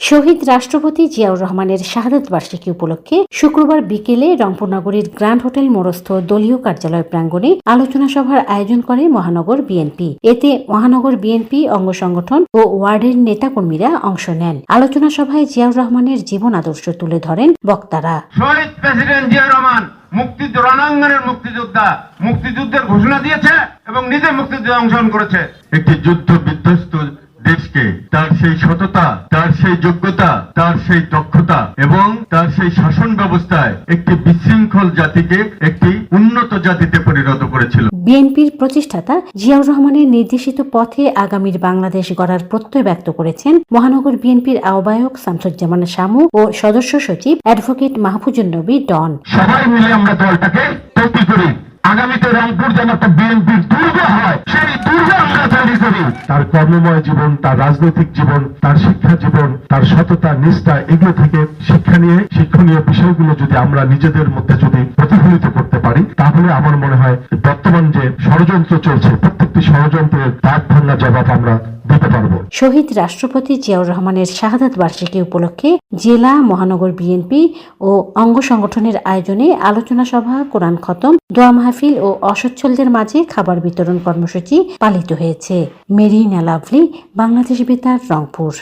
শহীদ রাষ্ট্রপতি জিয়াউর রহমানের শাহাদত বার্ষিকী উপলক্ষে শুক্রবার বিকেলে রংপুর নগরীর গ্র্যান্ড হোটেল মোড়স্থ দলীয় কার্যালয় প্রাঙ্গণে আলোচনা সভার আয়োজন করে মহানগর বিএনপি। এতে মহানগর বিএনপি অঙ্গ সংগঠন ও ওয়ার্ডের নেতাকর্মীরা অংশ নেন। আলোচনা সভায় জিয়াউর রহমানের জীবন আদর্শ তুলে ধরেন বক্তারা। শহীদ প্রেসিডেন্ট জিয়া রহমান মুক্তি রণাঙ্গনের মুক্তিযোদ্ধা মুক্তিযুদ্ধের ঘোষণা দিয়েছে এবং নিজে মুক্তিযুদ্ধে অংশগ্রহণ করেছে। একটি যুদ্ধ বিধ্বস্ত দেশকে তার সেই সততা তার সেই যোগ্যতা তার সেই দক্ষতা এবং তার সেই শাসন ব্যবস্থায় একটি বিশৃঙ্খল জাতিকে একটি উন্নত জাতিতে পরিণত করেছিল। বিএনপির প্রতিষ্ঠাতা জিয়াউর রহমানের নির্দেশিত পথে আগামীর বাংলাদেশ গড়ার প্রত্যয় ব্যক্ত করেছেন মহানগর বিএনপির আহ্বায়ক শামসুজ্জামান শামু ও সদস্য সচিব অ্যাডভোকেট মাহফুজুন নবী ডন। সবাই মিলে আমরা দলটাকে তৈরি করি। আগামীতে রংপুর যেন একটা বিএনপির দুর্গ হয় তৈরি কর্মময় জীবন, তার রাজনৈতিক জীবন, তার শিক্ষা জীবন, তার সততা, নিষ্ঠা, এগুলো থেকে শিক্ষা নিয়ে, শিক্ষণীয় বিষয়গুলো যদি আমরা নিজেদের মধ্যে যদি প্রতিফলিত করতে পারি, তাহলে আমার মনে হয় বর্তমান যে ষড়যন্ত্র চলছে প্রত্যেকটি ষড়যন্ত্রের ভাঙা জবাব আমরা শহীদ রাষ্ট্রপতি জিয়াউর রহমানের শাহাদাত বার্ষিকী উপলক্ষে জেলা, মহানগর বিএনপি ও অঙ্গ সংগঠনের আয়োজনে আলোচনা সভা, কোরআন খতম, দোয়া মাহফিল ও অসচ্ছলদের মাঝে খাবার বিতরণ কর্মসূচি পালিত হয়েছে। মেরিনা লাভলি বাংলাদেশ বেতার, রংপুর।